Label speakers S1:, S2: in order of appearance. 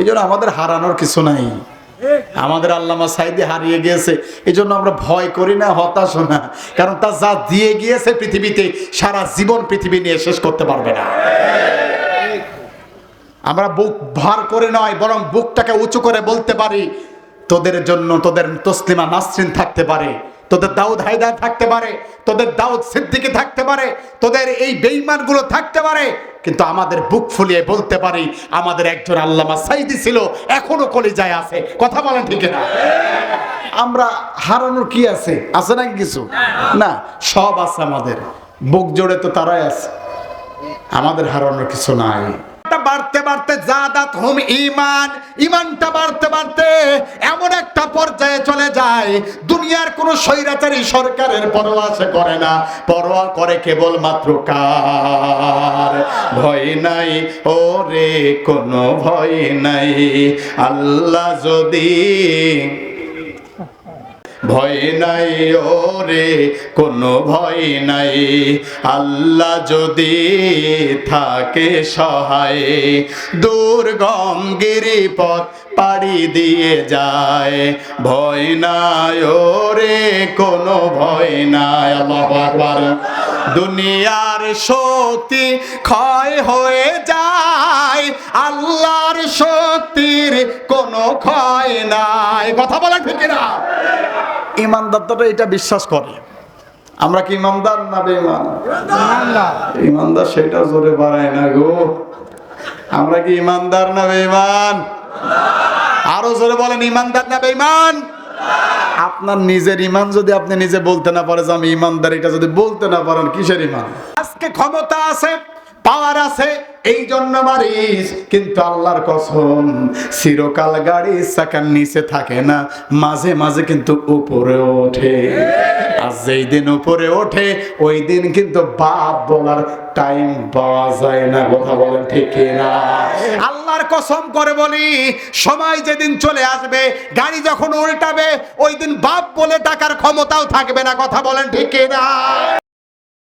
S1: এই জন্য আমাদের হারানোর কিছু নাই। আমাদের আল্লামা সাইদি হারিয়ে গিয়েছে। এই জন্য আমরা ভয় করি না হতাশ না। কারণ তা যা দিয়ে গিয়েছে পৃথিবীতে, সারা জীবন পৃথিবী নিয়ে শেষ করতে পারবে না। আমরা বুক ভার করে নয়, বরং বুকটাকে উঁচু করে বলতে পারি, তোদের জন্য তোদের তসলিমা নাসরিন থাকতে পারে, তোদের দাউদ হায়দার থাকতে পারে, তোদের দাউদ সিদ্দিকি থাকতে পারে, তোদের এই বেঈমানগুলো থাকতে পারে কিন্তু আমাদের বুক ফুলিয়ে বলতে পারি, আমাদের একজন আল্লামা সাইদি ছিল, এখনও কলিজায় আছে। কথা বলেন ঠিক না আমরা হারানোর কি আছে? আছে নাকি কিছু? না, সব আছে আমাদের। বুক জোড়ে তো তারাই আছে। আমাদের হারানোর কিছু নাই। টা বাড়তে বাড়তে জাদাত হুম ইমান, ইমানটা বাড়তে বাড়তে এমন একটা পর্যায়ে চলে যায়, দুনিয়ার কোন স্বৈরাচারী সরকারের পরোয়া সে করে না। পরোয়া করে কেবল মাত্র কার? ভয় নাই ও রে কোনো ভয় নাই। আল্লাহ যদি ভয় নাই ওরে, কোনো ভয় নাই। আল্লাহ যদি থাকে সহায়, দুর্গম গিরিপথ পাড়ি দিয়ে যায়। ভয় নাই ওরে, কোনো ভয় নাই। আল্লাহু আকবার। দুনিয়ার শক্তি ক্ষয় হয়ে যায়, আল্লাহর শক্তির কোনো ক্ষয় নাই। কথা বলা ঠিক না ইমানদারটা এটা বিশ্বাস করে। আমরা কি ইমানদার না বেঈমান? ইমানদার। সেটা জোরে বাড়ায় না গো। আমরা কি ইমানদার না বেঈমান? আরও জোরে বলেন ইমানদার না বেঈমান? আপনার নিজের ইমান যদি আপনি নিজে বলতে না পারেন যে আমি ইমানদার এটা যদি বলতে না পারেন কিসের ইমান? আজকে ক্ষমতা আছে পাওয়ার আছে এই জন্য মারিস কিন্তু আল্লাহর কসম, চিরকাল গাড়ি চাকার নিচে থাকে না, মাঝে মাঝে কিন্তু উপরে ওঠে। আর যেই দিন উপরে ওঠে, ওই দিন কিন্তু বাপ বলার টাইম পাওয়া যায় না, কথা বলেন ঠিক না আল্লাহর কসম করে বলি, সময় যেদিন চলে আসবে, গাড়ি যখন উল্টাবে, ওই দিন বাপ বলে টাকার ক্ষমতাও থাকবে না, কথা বলেন ঠিক না